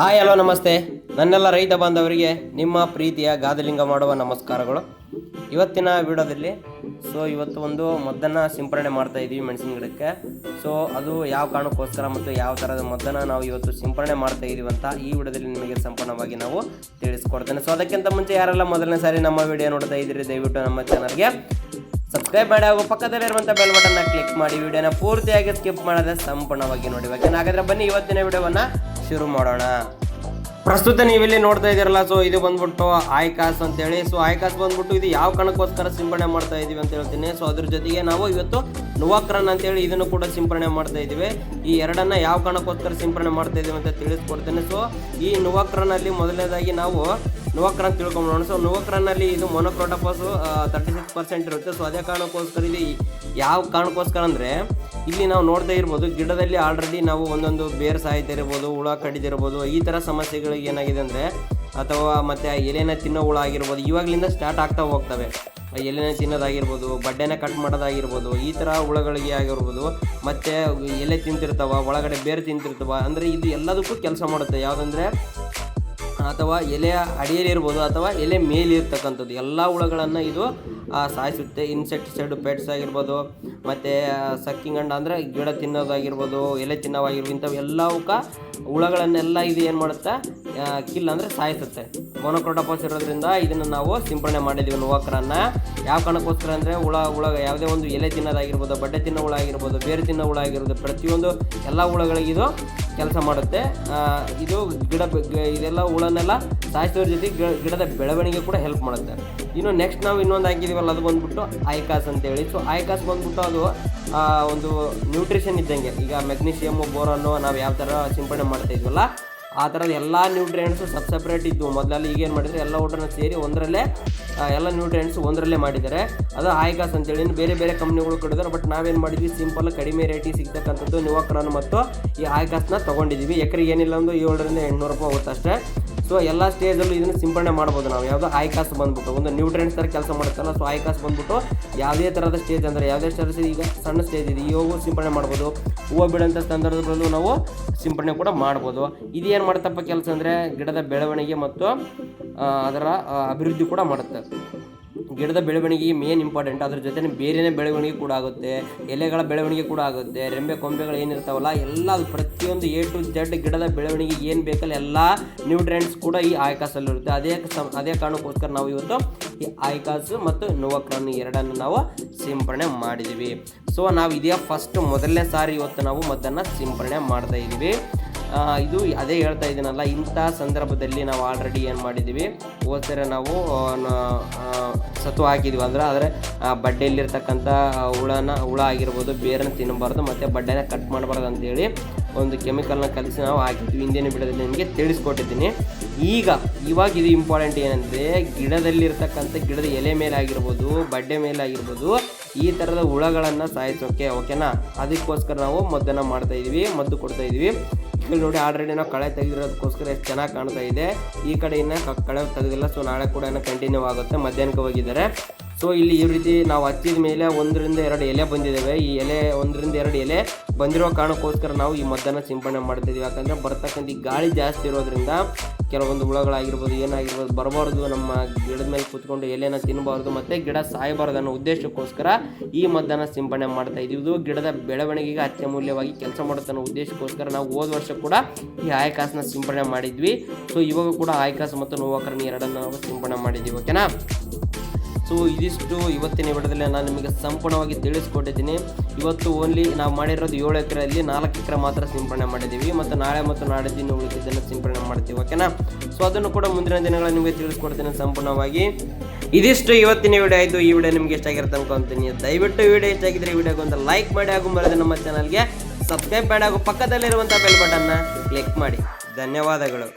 Hi, hello, ನಮಸ್ತೆ. ನನ್ನೆಲ್ಲ ರೈತ ಬಾಂಧವರಿಗೆ ನಿಮ್ಮ ಪ್ರೀತಿಯ ಗಾದಲಿಂಗ ಮಾಡುವ ನಮಸ್ಕಾರಗಳು. ಇವತ್ತಿನ ವಿಡಿಯೋದಲ್ಲಿ ಸೊ ಇವತ್ತು ಒಂದು ಮದ್ದನ್ನು ಸಿಂಪರಣೆ ಮಾಡ್ತಾ ಇದ್ದೀವಿ ಮೆಣಸಿನ ಗಿಡಕ್ಕೆ. ಸೊ ಅದು ಯಾವ ಕಾರಣಕ್ಕೋಸ್ಕರ ಮತ್ತು ಯಾವ ಥರದ ಮದ್ದನ್ನು ನಾವು ಇವತ್ತು ಸಿಂಪರಣೆ ಮಾಡ್ತಾ ಇದ್ದೀವಿ ಅಂತ ಈ ವಿಡಿಯೋದಲ್ಲಿ ನಿಮಗೆ ಸಂಪೂರ್ಣವಾಗಿ ನಾವು ತಿಳಿಸ್ಕೊಡ್ತೇನೆ. ಸೊ ಅದಕ್ಕಿಂತ ಮುಂಚೆ ಯಾರೆಲ್ಲ ಮೊದಲನೇ ಸಾರಿ ನಮ್ಮ ವಿಡಿಯೋ ನೋಡ್ತಾ ಇದ್ದೀರಿ, ದಯವಿಟ್ಟು ನಮ್ಮ ಚಾನಲ್ಗೆ ಸಬ್ಸ್ಕ್ರೈಬ್ ಮಾಡಿ ಹಾಗೂ ಪಕ್ಕದಲ್ಲಿರುವಂಥ ಬೆಲ್ ಬಟನ್ನ ಕ್ಲಿಕ್ ಮಾಡಿ. ವಿಡಿಯೋನ ಪೂರ್ತಿಯಾಗಿ ಸ್ಕಿಪ್ ಮಾಡದೆ ಸಂಪೂರ್ಣವಾಗಿ ನೋಡಿ. ಹಾಗಾದ್ರೆ ಬನ್ನಿ ಇವತ್ತಿನ ವಿಡಿಯೋವನ್ನ ಶುರು ಮಾಡೋಣ. ಪ್ರಸ್ತುತ ನೀವಿಲ್ಲಿ ನೋಡ್ತಾ ಇದ್ದೀರಲ್ಲ ಸೊ ಇದು ಬಂದ್ಬಿಟ್ಟು ಆಯ್ಕಾಸ್ ಅಂತೇಳಿ. ಸೊ ಆಯ್ಕಾಸ್ ಬಂದ್ಬಿಟ್ಟು ಇದು ಯಾವ ಕಣಕ್ಕೋಸ್ಕರ ಸಿಂಪರಣೆ ಮಾಡ್ತಾ ಇದೀವಿ ಅಂತ ಹೇಳ್ತೀನಿ. ಸೊ ಅದ್ರ ಜೊತೆಗೆ ನಾವು ಇವತ್ತು ನುವಾಕ್ರನ್ ಅಂತೇಳಿ ಇದನ್ನು ಕೂಡ ಸಿಂಪಡಣೆ ಮಾಡ್ತಾ ಇದೀವಿ. ಈ ಎರಡನ್ನ ಯಾವ ಕಣಕ್ಕೋಸ್ಕರ ಸಿಂಪಡಣೆ ಮಾಡ್ತಾ ಇದೀವಿ ಅಂತ ತಿಳಿಸ್ಕೊಡ್ತೇನೆ. ಸೊ ಈ ನುವಾಕ್ರನಲ್ಲಿ ಮೊದಲನೇದಾಗಿ ನಾವು ನುವಕ್ರನ್ ತಿಳ್ಕೊಂಬೋಣ ಸೊ ನುವಕ್ರನ್ನಲ್ಲಿ ಇದು ಮೊನೊಕ್ರೋಟೋಪಾಸ್ ತರ್ಟಿ ಸಿಕ್ಸ್ ಪರ್ಸೆಂಟ್ ಇರುತ್ತೆ. ಸೊ ಅದೇ ಕಾರಣಕ್ಕೋಸ್ಕರ ಇಲ್ಲಿ ಯಾವ ಕಾರಣಕ್ಕೋಸ್ಕರ ಅಂದರೆ, ಇಲ್ಲಿ ನಾವು ನೋಡ್ತಾ ಇರ್ಬೋದು, ಗಿಡದಲ್ಲಿ ಆಲ್ರೆಡಿ ನಾವು ಒಂದೊಂದು ಬೇರ್ ಸಾಯ್ತಾ ಇರ್ಬೋದು, ಹುಳ ಕಡಿದಿರ್ಬೋದು ಈ ಥರ ಸಮಸ್ಯೆಗಳಿಗೆ ಏನಾಗಿದೆ ಅಂದರೆ, ಅಥವಾ ಮತ್ತು ಎಲೆನ ತಿನ್ನೋ ಹುಳ ಆಗಿರ್ಬೋದು, ಇವಾಗಲಿಂದ ಸ್ಟಾರ್ಟ್ ಆಗ್ತಾ ಹೋಗ್ತವೆ. ಎಲೆನ ತಿನ್ನೋದಾಗಿರ್ಬೋದು, ಬಡ್ಡೆನ ಕಟ್ ಮಾಡೋದಾಗಿರ್ಬೋದು, ಈ ಥರ ಹುಳಗಳಿಗೆ ಆಗಿರ್ಬೋದು, ಮತ್ತು ಎಲೆ ತಿಂತಿರ್ತಾವ, ಒಳಗಡೆ ಬೇರೆ ತಿಂತಿರ್ತಾವ, ಅಂದರೆ ಇದು ಎಲ್ಲದಕ್ಕೂ ಕೆಲಸ ಮಾಡುತ್ತೆ. ಯಾವುದಂದ್ರೆ ಅಥವಾ ಎಲೆಯ ಅಡಿಯಲ್ಲಿರ್ಬೋದು ಅಥವಾ ಎಲೆ ಮೇಲಿರ್ತಕ್ಕಂಥದ್ದು, ಎಲ್ಲ ಹುಳಗಳನ್ನು ಇದು ಸಾಯಿಸುತ್ತೆ. ಇನ್ಸೆಕ್ಟಿಸೈಡ್ ಪೆಟ್ಸ್ ಆಗಿರ್ಬೋದು, ಮತ್ತು ಸಕ್ಕಿಂಗ್ ಅಂಡ ಅಂದರೆ ಗಿಡ ತಿನ್ನೋದಾಗಿರ್ಬೋದು, ಎಲೆ ತಿನ್ನೋವಾಗಿರ್ಬೋದು ಇಂಥವು ಎಲ್ಲವಕ್ಕ ಹುಳಗಳನ್ನೆಲ್ಲ ಇದು ಏನು ಮಾಡುತ್ತೆ ಕಿಲ್ ಅಂದರೆ ಸಾಯಿಸುತ್ತೆ. ಮೊನೊಕ್ರೋಟೋಪಾಸ್ ಇರೋದ್ರಿಂದ ಇದನ್ನು ನಾವು ಸಿಂಪಡಣೆ ಮಾಡಿದ್ದೀವಿ ನುವಾಕ್ರನ್ನ ಯಾವ ಕಾರಣಕ್ಕೋಸ್ಕರ ಅಂದರೆ ಹುಳ ಹುಳ, ಯಾವುದೇ ಒಂದು ಎಲೆ ತಿನ್ನೋದಾಗಿರ್ಬೋದು, ಬಟ್ಟೆ ತಿನ್ನೋ ಹುಳ ಆಗಿರ್ಬೋದು, ಬೇರೆ ತಿನ್ನೋ ಹುಳ ಆಗಿರ್ಬೋದು, ಪ್ರತಿಯೊಂದು ಎಲ್ಲ ಹುಳಗಳಿಗೆ ಇದು ಕೆಲಸ ಮಾಡುತ್ತೆ. ಇದು ಗಿಡ ಇದೆಲ್ಲ ಹುಳನೆಲ್ಲ ಸಾಯಿಸೋದ್ರ ಜೊತೆ ಗಿಡ- ಗಿಡದ ಬೆಳವಣಿಗೆ ಕೂಡ ಹೆಲ್ಪ್ ಮಾಡುತ್ತೆ. ಇನ್ನು ನೆಕ್ಸ್ಟ್ ನಾವು ಇನ್ನೊಂದು ಹಾಕಿದೀವಲ್ಲ, ಅದು ಬಂದ್ಬಿಟ್ಟು ಐಕಾಸ್ ಅಂತೇಳಿ. ಸೊ ಐಕಾಸ್ ಬಂದ್ಬಿಟ್ಟು ಅದು ಒಂದು ನ್ಯೂಟ್ರಿಷನ್ ಇದ್ದಂಗೆ. ಈಗ ಮೆಗ್ನೀಷಿಯಮ್ಮು ಬೋರನ್ನು ನಾವು ಯಾವ ಥರ ಸಿಂಪಡಣೆ ಮಾಡ್ತಾ ಇದ್ವಲ್ಲ ಆ ಥರದ ಎಲ್ಲ ನ್ಯೂಟ್ರಿಯೆಂಟ್ಸು ಸಬ್ ಸಪ್ರೇಟ್ ಇದ್ವು. ಮೊದಲಲ್ಲಿ ಈಗೇನು ಮಾಡಿದರೆ ಎಲ್ಲ ಊಟನ ಸೇರಿ ಒಂದರಲ್ಲೇ ಎಲ್ಲ ನ್ಯೂಟ್ರಿಯೆಂಟ್ಸು ಒಂದರಲ್ಲೇ ಮಾಡಿದ್ದಾರೆ. ಅದು ಆಯ್ಕಾಸ್ ಅಂತೇಳಿ. ಬೇರೆ ಬೇರೆ ಕಂಪ್ನಿಗಳು ಕೊಡಿದ್ದಾರೆ ಬಟ್ ನಾವೇನು ಮಾಡಿದ್ವಿ? ಸಿಂಪಲ್ ಕಡಿಮೆ ರೇಟಿಗೆ ಸಿಗ್ತಕ್ಕಂಥದ್ದು ನಿವಾಕ್ರನ್ ಮತ್ತು ಈ ಆಯ್ಕಾಸ್ನ ತೊಗೊಂಡಿದ್ದೀವಿ ಎಕರೆಗೆ ಏನಿಲ್ಲ ಒಂದು ಏಳರಿಂದ ಎಂಟುನೂರು ರೂಪಾಯಿ ಹೋಗುತ್ತೆ ಅಷ್ಟೇ. ಸೊ ಎಲ್ಲ ಸ್ಟೇಜಲ್ಲೂ ಇದನ್ನು ಸಿಂಪಡಣೆ ಮಾಡ್ಬೋದು ನಾವು. ಯಾವುದೋ ಆಯ್ಕಾಸ್ ಬಂದ್ಬಿಟ್ಟು, ಒಂದು ನ್ಯೂಟ್ರಿಯೆಂಟ್ಸ್ ಥರ ಕೆಲಸ ಮಾಡುತ್ತಲ್ಲ ಸೊ ಆಯ್ಕಾಸ್ ಬಂದ್ಬಿಟ್ಟು ಯಾವುದೇ ಥರದ ಸ್ಟೇಜ್ ಅಂದರೆ, ಯಾವುದೇ ಸ್ಟೇಜ್ ಈಗ ಸಣ್ಣ ಸ್ಟೇಜ್ ಇದೆ. ಇವಾಗೂ ಸಿಂಪಡಣೆ ಮಾಡ್ಬೋದು. ಹೂವು ಬಿಡೋಂಥ ಸಂದರ್ಭದಲ್ಲೂ ನಾವು ಸಿಂಪಡಣೆ ಕೂಡ ಮಾಡ್ಬೋದು. ಇದು ಏನು ಮಾಡುತ್ತಪ್ಪ ಕೆಲಸ ಅಂದರೆ ಗಿಡದ ಬೆಳವಣಿಗೆ ಮತ್ತು ಅದರ ಅಭಿವೃದ್ಧಿ ಕೂಡ ಮಾಡುತ್ತೆ. ಗಿಡದ ಬೆಳವಣಿಗೆಗೆ ಮೇನ್ ಇಂಪಾರ್ಟೆಂಟ್ ಅದ್ರ ಜೊತೆ ಬೇರೆನೇ ಬೆಳವಣಿಗೆ ಕೂಡ ಆಗುತ್ತೆ. ಎಲೆಗಳ ಬೆಳವಣಿಗೆ ಕೂಡ ಆಗುತ್ತೆ. ರೆಂಬೆ, ಕೊಂಬೆಗಳು ಏನಿರ್ತಾವಲ್ಲ ಎಲ್ಲ ಪ್ರತಿಯೊಂದು ಎ ಟು ಜೆಡ್ ಗಿಡದ ಬೆಳವಣಿಗೆ ಏನು ಬೇಕಲ್ಲ, ಎಲ್ಲ ನ್ಯೂಟ್ರಿಯೆಂಟ್ಸ್ ಕೂಡ ಈ ಆಯಕಾಸಲ್ಲಿರುತ್ತೆ ಅದೇ ಅದೇ ಕಾರಣಕ್ಕೋಸ್ಕರ ನಾವು ಇವತ್ತು ಈ ಐಕಾಸ್ ಮತ್ತು ನೋವಕ್ರನ್ ಎರಡನ್ನು ನಾವು ಸಿಂಪರಣೆ ಮಾಡಿದ್ದೀವಿ. ಸೊ ನಾವು ಇದೇ ಫಸ್ಟ್ ಮೊದಲನೇ ಸಾರಿ ಇವತ್ತು ನಾವು ಮದ್ದನ್ನು ಸಿಂಪರಣೆ ಮಾಡ್ತಾ ಇದ್ದೀವಿ. ಇದು ಅದೇ ಹೇಳ್ತಾ ಇದ್ದೀನಲ್ಲ, ಇಂಥ ಸಂದರ್ಭದಲ್ಲಿ ನಾವು ಆಲ್ರೆಡಿ ಏನು ಮಾಡಿದ್ದೀವಿ? ಹೋದ್ಸರಿ ನಾವು ಸತ್ತು ಸತು ಹಾಕಿದ್ವಿ. ಅಂದ್ರೆ, ಆದರೆ ಬಡ್ಡೆಯಲ್ಲಿರ್ತಕ್ಕಂಥ ಹುಳನ, ಹುಳ ಆಗಿರ್ಬೋದು, ಬೇರನ್ನು ತಿನ್ನಬಾರ್ದು, ಮತ್ತು ಬಡ್ಡೆನ ಕಟ್ ಮಾಡಬಾರ್ದು ಅಂತೇಳಿ ಒಂದು ಕೆಮಿಕಲ್ನ ಕಲಿಸಿ ನಾವು ಹಾಕಿದ್ವಿ. ಹಿಂದಿನ ಬಿಡದಲ್ಲಿ ನಿಮಗೆ ತಿಳಿಸ್ಕೊಟ್ಟಿದ್ದೀನಿ. ಈಗ, ಇವಾಗ ಇದು ಇಂಪಾರ್ಟೆಂಟ್ ಏನಂದರೆ, ಗಿಡದಲ್ಲಿರ್ತಕ್ಕಂಥ, ಗಿಡದ ಎಲೆ ಮೇಲೆ ಆಗಿರ್ಬೋದು, ಬಡ್ಡೆ ಮೇಲೆ ಆಗಿರ್ಬೋದು, ಈ ಥರದ ಹುಳಗಳನ್ನು ಸಾಯಿಸೋಕೆ ಓಕೆನಾ ಅದಕ್ಕೋಸ್ಕರ ನಾವು ಮದ್ದನ್ನು ಮಾಡ್ತಾ ಇದೀವಿ, ಮದ್ದು ಕೊಡ್ತಾ ಇದೀವಿ. ಇಲ್ಲಿ ನೋಡಿ ಆಲ್ರೆಡಿ ನಾವು ಕಳೆ ತೆಗೆದಿರೋದಕ್ಕೋಸ್ಕರ ಎಷ್ಟು ಚೆನ್ನಾಗಿ ಕಾಣ್ತಾ ಇದೆ. ಈ ಕಡೆ ಇನ್ನೂ ಕಳೆ ತೆಗೆದಿಲ್ಲ ಸೊ ನಾಳೆ ಕೂಡ ಏನೋ ಕಂಟಿನ್ಯೂ ಆಗುತ್ತೆ. ಮಧ್ಯಾಹ್ನಕ್ಕೆ ಹೋಗಿದ್ದಾರೆ. ಸೊ ಇಲ್ಲಿ ಈ ರೀತಿ ನಾವು ಹಚ್ಚಿದ ಮೇಲೆ ಒಂದರಿಂದ ಎರಡು ಎಲೆ ಬಂದಿದ್ದಾವೆ ಈ ಎಲೆ ಒಂದರಿಂದ ಎರಡು ಎಲೆ ಬಂದಿರೋ ಕಾರಣಕ್ಕೋಸ್ಕರ ನಾವು ಈ ಮದ್ದನ್ನು ಸಿಂಪಡಣೆ ಮಾಡ್ತಿದ್ದೀವಿ ಯಾಕಂದರೆ ಬರ್ತಕ್ಕಂಥ ಈ ಗಾಳಿ ಜಾಸ್ತಿ ಇರೋದ್ರಿಂದ ಕೆಲವೊಂದು ಹುಳಗಳಾಗಿರ್ಬೋದು, ಏನಾಗಿರ್ಬೋದು ಬರಬಾರ್ದು, ನಮ್ಮ ಗಿಡದ ಮೇಲೆ ಕೂತ್ಕೊಂಡು ಎಲೆನ ತಿನ್ನಬಾರ್ದು ಮತ್ತು ಗಿಡ ಸಾಯಬಾರ್ದು ಅನ್ನೋ ಉದ್ದೇಶಕ್ಕೋಸ್ಕರ ಈ ಮದ್ದನ್ನು ಸಿಂಪಡಣೆ ಮಾಡ್ತಾ ಇದ್ದೀವಿ ಇದು ಗಿಡದ ಬೆಳವಣಿಗೆಗೆ ಅತ್ಯಮೂಲ್ಯವಾಗಿ ಕೆಲಸ ಮಾಡುತ್ತೆ ಅನ್ನೋ ಉದ್ದೇಶಕ್ಕೋಸ್ಕರ ನಾವು ಹೋದ ವರ್ಷ ಕೂಡ ಈ ಆಯ್ಕಾಸನ್ನ ಸಿಂಪಡಣೆ ಮಾಡಿದ್ವಿ. ಸೊ ಇವಾಗ ಕೂಡ ಆಯಕಾಸ ಮತ್ತು ನೋವಾಕರಣಿ ಎರಡನ್ನು ನಾವು ಸಿಂಪಡಣೆ ಮಾಡಿದ್ವಿ ಓಕೆನಾ ಸೊ ಇದಿಷ್ಟು ಇವತ್ತಿನ ವಿಡದಲ್ಲಿ ನಾನು ನಿಮಗೆ ಸಂಪೂರ್ಣವಾಗಿ ತಿಳಿಸ್ಕೊಟ್ಟಿದ್ದೀನಿ. ಇವತ್ತು ಓನ್ಲಿ ನಾವು ಮಾಡಿರೋದು ಏಳು ಎಕರೆಯಲ್ಲಿ ನಾಲ್ಕು ಎಕರೆ ಮಾತ್ರ ಸಿಂಪಡಣೆ ಮಾಡಿದ್ದೀವಿ. ಮತ್ತು ನಾಳೆ ಮತ್ತು ನಾಡಿದ್ದಿನ ಉಳಿದಿದ್ದನ್ನು ಸಿಂಪಡಣೆ ಮಾಡ್ತೀವಿ ಓಕೆನಾ ಸೊ ಅದನ್ನು ಕೂಡ ಮುಂದಿನ ದಿನಗಳ ನಿಮಗೆ ತಿಳಿಸ್ಕೊಡ್ತೀನಿ ಸಂಪೂರ್ಣವಾಗಿ. ಇದಿಷ್ಟು ಇವತ್ತಿನ ವಿಡಿಯೋ ಆಯಿತು. ಈ ವಿಡಿಯೋ ನಿಮಗೆ ಇಷ್ಟ ಆಗಿರುತ್ತೆ ದಯವಿಟ್ಟು ವಿಡಿಯೋ ಇಷ್ಟಾಗಿದ್ರೆ ಈ ವಿಡಿಯೋಗೆ ಒಂದು ಲೈಕ್ ಮಾಡಿ ಹಾಗೂ ಬರೋದು ನಮ್ಮ ಚಾನಲ್ಗೆ ಸಬ್ಸ್ಕ್ರೈಬ್ ಮಾಡಿ ಹಾಗೂ ಪಕ್ಕದಲ್ಲಿರುವಂಥ ಬೆಲ್ ಬಟನ್ನ ಕ್ಲಿಕ್ ಮಾಡಿ. ಧನ್ಯವಾದಗಳು.